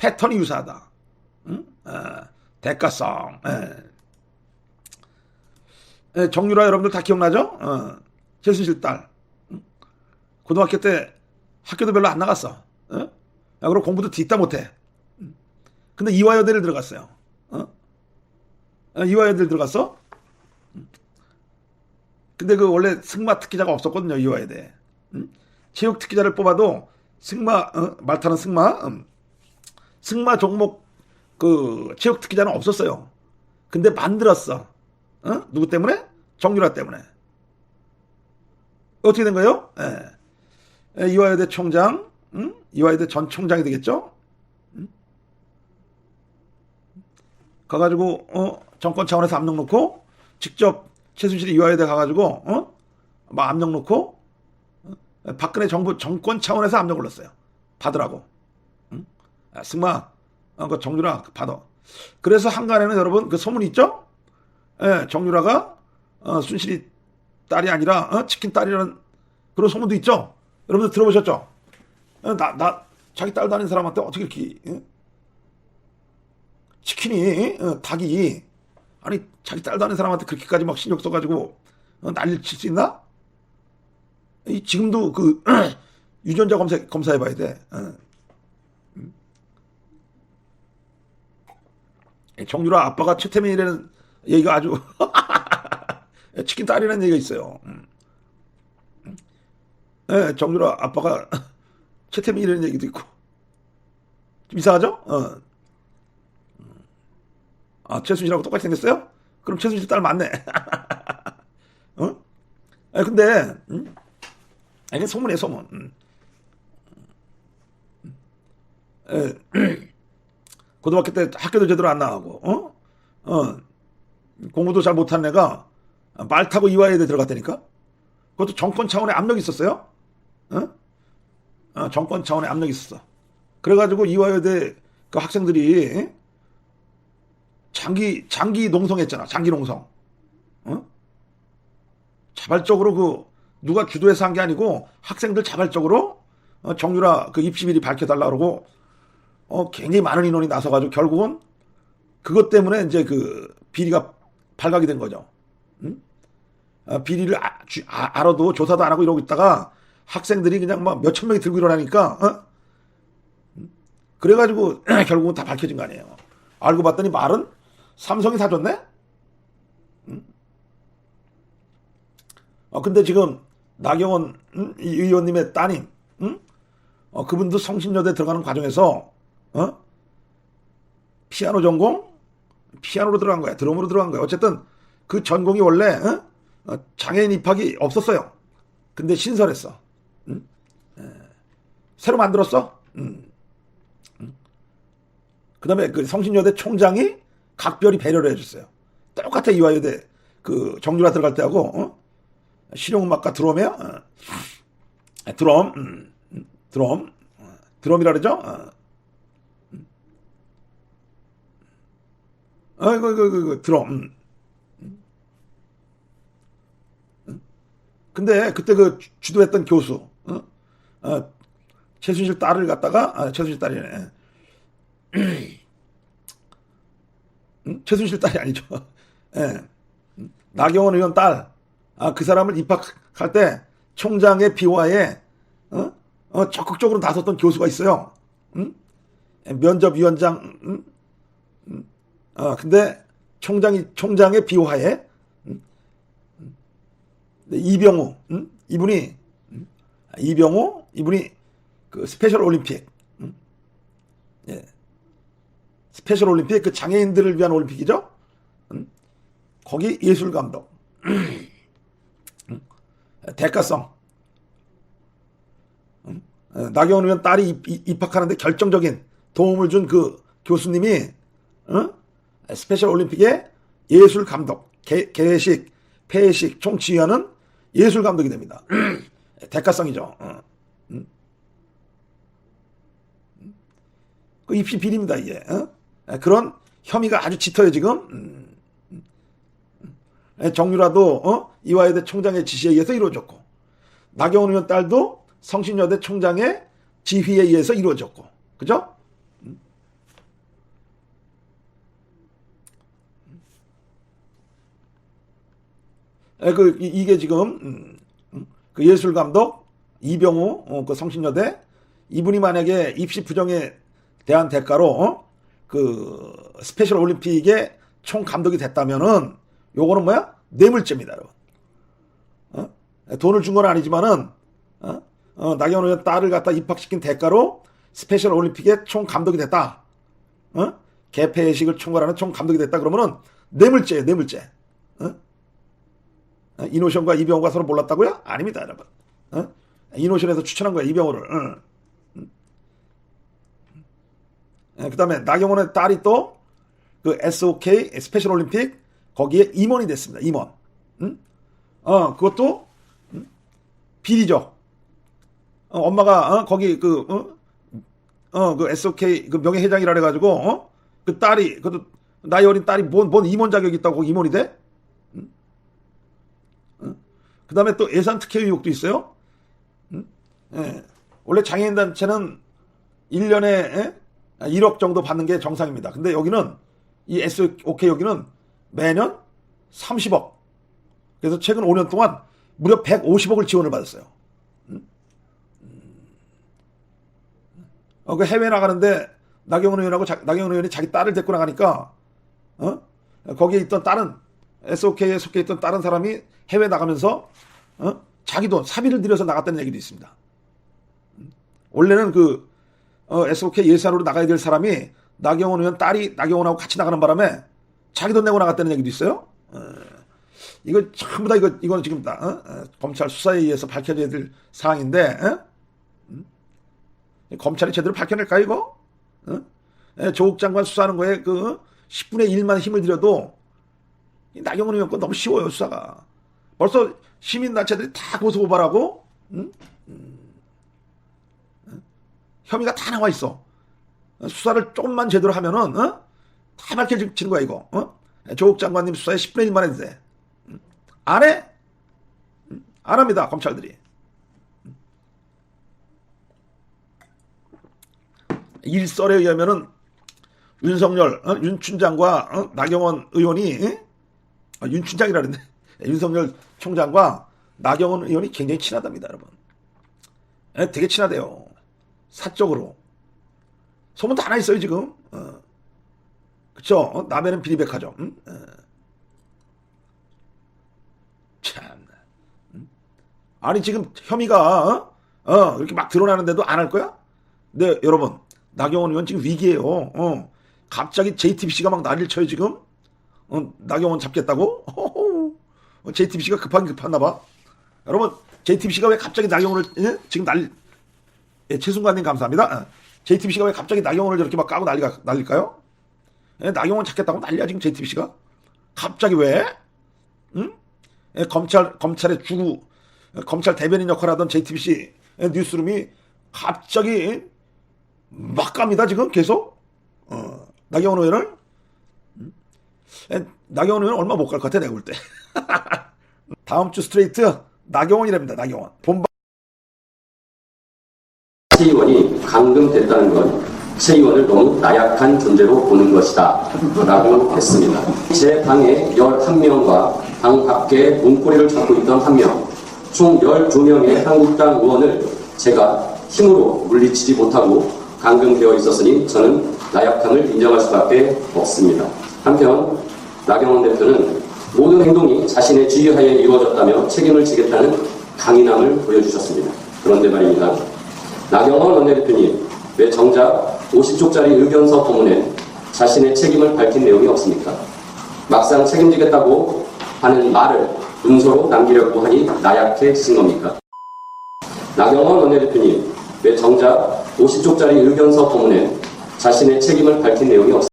패턴이 유사하다. 응? 어, 대가성. 예. 예, 정유라 여러분들 다 기억나죠? 어, 최순실 딸. 응? 고등학교 때 학교도 별로 안 나갔어. 어? 야, 그리고 공부도 뒤따 못해. 응? 근데 이화여대를 들어갔어요. 어? 어, 이화여대를 들어갔어? 응? 근데 그 원래 승마 특기자가 없었거든요, 이화여대. 응? 체육 특기자를 뽑아도 승마, 어? 말 타는 승마, 음. 승마 종목 그 체육 특기자는 없었어요. 근데 만들었어. 어? 누구 때문에? 정유라 때문에. 어떻게 된 거예요? 예. 예, 이화여대 총장, 응? 이화여대 전 총장이 되겠죠? 응? 가가지고 어? 정권 차원에서 압력 놓고 직접 최순실이 이화여대 가가지고 어? 막 압력 놓고 어? 박근혜 정부 정권 차원에서 압력을 넣었어요. 받으라고. 응? 아, 승마, 어, 그 정유라 받아. 그래서 한간에는 여러분 그 소문 있죠? 예, 정유라가 어, 순실이 딸이 아니라 어, 치킨 딸이라는 그런 소문도 있죠. 여러분들 들어보셨죠? 어, 나, 나 자기 딸 다닌 사람한테 어떻게 이렇게 예? 치킨이 어, 닭이 아니 자기 딸 다닌 사람한테 그렇게까지 막 신경 써가지고 어, 난리를 칠 수 있나? 이, 지금도 그 유전자 검사 검사해봐야 돼. 어. 정유라 아빠가 최태민이라는 얘기가 아주 치킨 딸이라는 얘기가 있어요. 음. 예, 정유라 아빠가 최태민이라는 얘기도 있고 좀 이상하죠? 어. 아 최순실하고 똑같이 생겼어요? 그럼 최순실 딸 맞네. 어? 아 근데 음? 아, 이게 소문이에요 소문. 음. 에, 고등학교 때 학교도 제대로 안 나가고 어? 어. 공부도 잘 못한 애가 말 타고 이화여대 들어갔다니까? 그것도 정권 차원의 압력이 있었어요? 어? 어, 정권 차원의 압력이 있었어. 그래가지고 이화여대 그 학생들이 장기, 장기 농성했잖아. 장기 농성. 어? 자발적으로 그, 누가 주도해서 한 게 아니고 학생들 자발적으로 어, 정유라 그 입시비리 밝혀달라 그러고 어, 굉장히 많은 인원이 나서가지고 결국은 그것 때문에 이제 그 비리가 발각이 된 거죠. 응? 어, 비리를 아, 주, 아, 알아도 조사도 안 하고 이러고 있다가 학생들이 그냥 막 몇천 명이 들고 일어나니까 어? 그래가지고 결국은 다 밝혀진 거 아니에요. 알고 봤더니 말은 삼성이 사줬네? 응? 어, 근데 지금 나경원 응? 이 의원님의 따님, 응? 어, 그분도 성신여대 들어가는 과정에서 어? 피아노 전공? 피아노로 들어간 거야. 드럼으로 들어간 거야. 어쨌든 그 전공이 원래 어? 어, 장애인 입학이 없었어요. 근데 신설했어. 응? 에, 새로 만들었어. 응. 응. 그다음에 그 성신여대 총장이 각별히 배려를 해줬어요. 똑같아 이화여대 그 정유라 들어갈 때하고 어? 실용음악과 드럼이야. 어. 드럼, 음, 음, 드럼, 어, 드럼이라 그러죠. 어. 어, 이거, 이거, 이거, 드럼. 음. 음. 근데 그때 그 주도했던 교수, 어? 어, 최순실 딸을 갖다가, 아, 최순실 딸이네. 음? 최순실 딸이 아니죠. 예. 음? 나경원 의원 딸, 아, 그 사람을 입학할 때 총장의 비화에, 어? 어, 적극적으로 나섰던 교수가 있어요. 음? 면접위원장, 음? 어, 근데 총장이, 총장의 비화에, 음? 음? 이병우, 음? 이분이, 음? 이병우, 이분이 그 스페셜 올림픽, 음? 예. 스페셜 올림픽, 그 장애인들을 위한 올림픽이죠? 음? 거기 예술 감독. 음? 대가성. 음? 나경원 의원 딸이 입, 입학하는데 결정적인 도움을 준 그 교수님이, 어? 스페셜 올림픽의 예술 감독, 개, 개식, 폐식, 총치위원은 예술 감독이 됩니다. 대가성이죠. 어. 음. 그 입시 비리입니다, 이게. 어? 그런 혐의가 아주 짙어요, 지금. 음. 음. 정유라도 어? 이화여대 총장의 지시에 의해서 이루어졌고 나경원 의원 딸도 성신여대 총장의 지휘에 의해서 이루어졌고 그죠? 그 이- 이게 지금 음, 음, 그 예술 감독 이병우 어, 그 성신여대 이분이 만약에 입시 부정에 대한 대가로 어? 그 스페셜 올림픽의 총 감독이 됐다면은 요거는 뭐야 뇌물죄입니다, 여러분. 어? 돈을 준 건 아니지만은 어? 어, 나경원 의원 딸을 갖다 입학시킨 대가로 스페셜 올림픽의 총 감독이 됐다. 어? 개폐식을 총괄하는 총 감독이 됐다 그러면은 뇌물죄예요, 뇌물죄. 어? 어? 이노션과 이병호가 서로 몰랐다고요? 아닙니다, 여러분. 어? 이노션에서 추천한 거야, 이병호를. 어. 그 다음에 나경원의 딸이 또 그 SOK 스페셜 올림픽 거기에 임원이 됐습니다. 임원. 응? 어, 그것도 응? 비리죠. 어, 엄마가 어, 거기 그 어? 어, 그 SOK 그 명예회장이라 그래가지고 어? 그 딸이 그것도 나이 어린 딸이 뭔, 뭔 임원 자격이 있다고 임원이 돼? 그 다음에 또 예산 특혜 의혹도 있어요. 응? 예. 원래 장애인 단체는 1년에 예? 1억 정도 받는 게 정상입니다. 근데 여기는 이 SOK 여기는 매년 30억. 그래서 최근 5년 동안 무려 150억을 지원을 받았어요. 음? 어, 그 해외 나가는데 나경원 의원하고 자, 나경원 의원이 자기 딸을 데리고 나가니까 어? 거기에 있던 다른 SOK에 속해 있던 다른 사람이 해외 나가면서 어? 자기 돈 사비를 들여서 나갔다는 얘기도 있습니다. 음? 원래는 그 어, SOK 예산으로 나가야 될 사람이 나경원 의원 딸이 나경원하고 같이 나가는 바람에 자기 돈 내고 나갔다는 얘기도 있어요. 어, 이거 전부 다 이거 이거는 지금 다 어? 어, 검찰 수사에 의해서 밝혀져야 될 사항인데 어? 음? 검찰이 제대로 밝혀낼까 이거? 어? 예, 조국 장관 수사하는 거에 그 10분의 1만 힘을 들여도 이 나경원 의원 건 너무 쉬워요 수사가. 벌써 시민단체들이 다 고소고발하고 응? 혐의가 다 나와 있어. 어, 수사를 조금만 제대로 하면은 어? 다 밝혀지는 거야 이거. 어? 조국 장관님 수사에 10분의 1만 해도 돼. 음. 안 해? 음, 안 합니다 검찰들이. 음. 일설에 의하면은 윤석열, 어? 윤 춘장과 어? 나경원 의원이 예? 아, 윤 춘장이라 그랬네. 윤석열 총장과 나경원 의원이 굉장히 친하답니다, 여러분. 예, 되게 친하대요. 사적으로. 소문도 하나 있어요, 지금. 어. 그쵸? 어? 남해는 비리백화점. 응? 어. 참. 응? 아니, 지금 혐의가, 어? 어, 이렇게 막 드러나는데도 안 할 거야? 네, 여러분. 나경원 의원 지금 위기예요 어. 갑자기 JTBC가 막 난리를 쳐요, 지금. 어, 나경원 잡겠다고? 어, JTBC가 급한 급했나 봐. 여러분, JTBC가 왜 갑자기 나경원을 예? 지금 난리 예, 최순관님 감사합니다. 어, JTBC가 왜 갑자기 나경원을 저렇게 막 까고 난리가 난릴까요? 예, 나경원 찾겠다고 난리야 지금 JTBC가. 갑자기 왜? 응? 예, 검찰 검찰의 주 예, 검찰 대변인 역할을 하던 JTBC 예, 뉴스룸이 갑자기 막 갑니다 지금 계속. 어, 나경원 의원을 음? 예, 나경원 의원 얼마 못 갈 것 같아 내가 볼 때. 다음 주 스트레이트 나경원이랍니다 나경원. 본방 최 의원이 감금됐다는 건 최 의원을 너무 나약한 존재로 보는 것이다. 라고 했습니다. 제 방에 11명과 방 밖에 문고리를 찾고 있던 한 명, 총 12명의 한국당 의원을 제가 힘으로 물리치지 못하고 감금되어 있었으니 저는 나약함을 인정할 수밖에 없습니다. 한편 나경원 대표는 모든 행동이 자신의 지휘하에 이루어졌다며 책임을 지겠다는 강인함을 보여주셨습니다. 그런데 말입니다. 나경원 원내대표님, 왜 정작 50쪽짜리 의견서 포문에 자신의 책임을 밝힌 내용이 없습니까? 막상 책임지겠다고 하는 말을 문서로 남기려고 하니 나약해지신 겁니까? 나경원 원내대표님, 왜 정작 50쪽짜리 의견서 포문에 자신의 책임을 밝힌 내용이 없습니까?